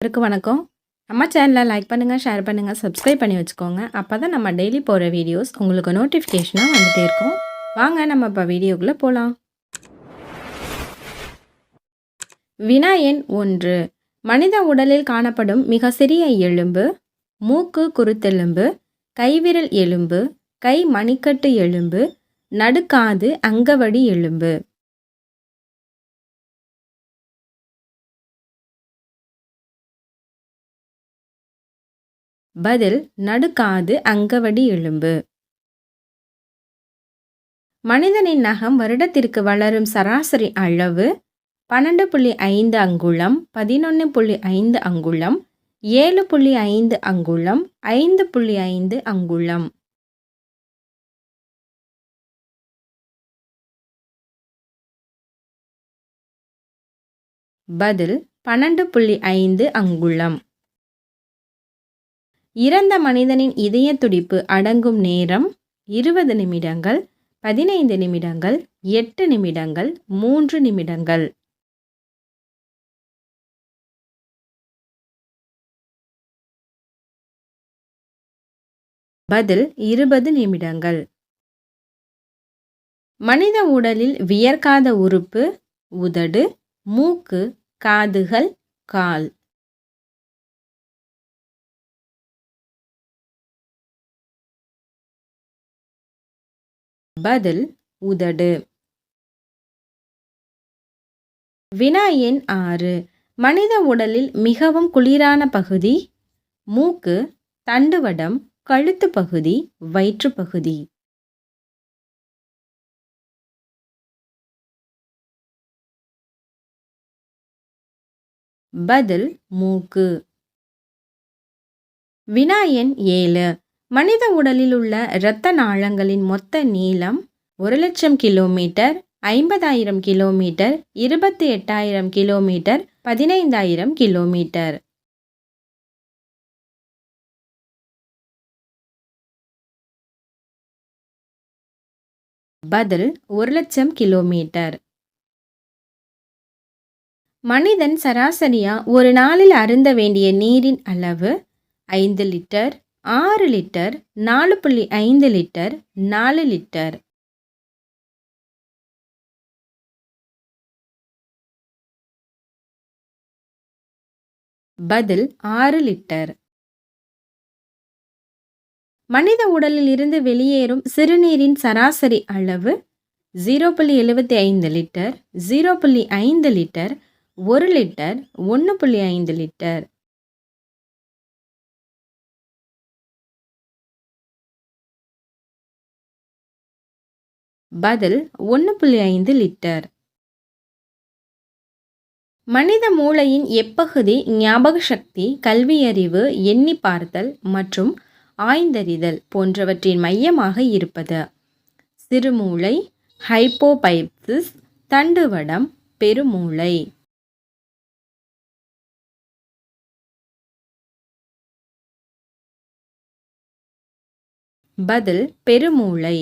அனைவருக்கும் வணக்கம். நம்ம சேனலை லைக் பண்ணுங்கள் ஷேர் பண்ணுங்கள் சப்ஸ்கிரைப் பண்ணி வச்சுக்கோங்க. அப்போ தான் நம்ம டெய்லி போகிற வீடியோஸ் உங்களுக்கு நோட்டிஃபிகேஷனாக வந்துகிட்டே இருக்கும். வாங்க நம்ம இப்போ வீடியோக்குள்ளே போகலாம் வினா எண் ஒன்று. மனித உடலில் காணப்படும் மிக சிறிய எலும்பு மூக்கு குருத்தெலும்பு கைவிரல் எலும்பு கை மணிக்கட்டு எலும்பு நடுக்காது அங்கவடி எலும்பு. பதில் நடுக்காது அங்கவடி எலும்பு மனிதனின் நகம் வருடத்திற்கு வளரும் சராசரி அளவு பன்னெண்டு புள்ளி ஐந்து அங்குளம் பதினொன்று புள்ளி ஐந்து அங்குளம் ஏழு புள்ளி ஐந்து அங்குலம் ஐந்து புள்ளி ஐந்து அங்குலம். பதில் பன்னெண்டு புள்ளி ஐந்து அங்குளம் இறந்த மனிதனின் இதய துடிப்பு அடங்கும் நேரம் இருபது நிமிடங்கள் பதினைந்து நிமிடங்கள் எட்டு நிமிடங்கள் மூன்று நிமிடங்கள். பதில் இருபது நிமிடங்கள். மனித உடலில் வியர்க்காத உறுப்பு உதடு மூக்கு காதுகள் கால். பதில் உதடு. வினா எண் ஆறு. மனித உடலில் மிகவும் குளிரான பகுதி மூக்கு தண்டுவடம் கழுத்து பகுதி வயிற்று பகுதி. பதில் மூக்கு. வினா எண் ஏழு. மனித உடலில் உள்ள இரத்த நாளங்களின் மொத்த நீளம் ஒரு லட்சம் கிலோமீட்டர் ஐம்பதாயிரம் கிலோமீட்டர் இருபத்தி எட்டாயிரம் கிலோமீட்டர் பதினைந்தாயிரம் கிலோமீட்டர். பதில் ஒரு லட்சம் கிலோமீட்டர். மனிதன் சராசரியா ஒரு நாளில் அருந்த வேண்டிய நீரின் அளவு ஐந்து லிட்டர் ஆறு லிட்டர் நாலு புள்ளி ஐந்து லிட்டர் நாலு லிட்டர். பதில் ஆறு லிட்டர். மனித உடலில் இருந்து வெளியேறும் சிறுநீரின் சராசரி அளவு ஜீரோ புள்ளி எழுபத்தி ஐந்து லிட்டர் ஜீரோ புள்ளி ஐந்து லிட்டர் ஒரு லிட்டர் ஒன்று புள்ளி ஐந்து லிட்டர். பதில் ஒன்று புள்ளி ஐந்து லிட்டர். மனித மூளையின் எப்பகுதி ஞாபக சக்தி கல்வியறிவு எண்ணி பார்த்தல் மற்றும் ஆய்ந்தறிதல் போன்றவற்றின் மையமாக இருப்பது. சிறுமூளை ஹைப்போபைப்சிஸ் தண்டுவடம் பெருமூளை. பதில் பெருமூளை.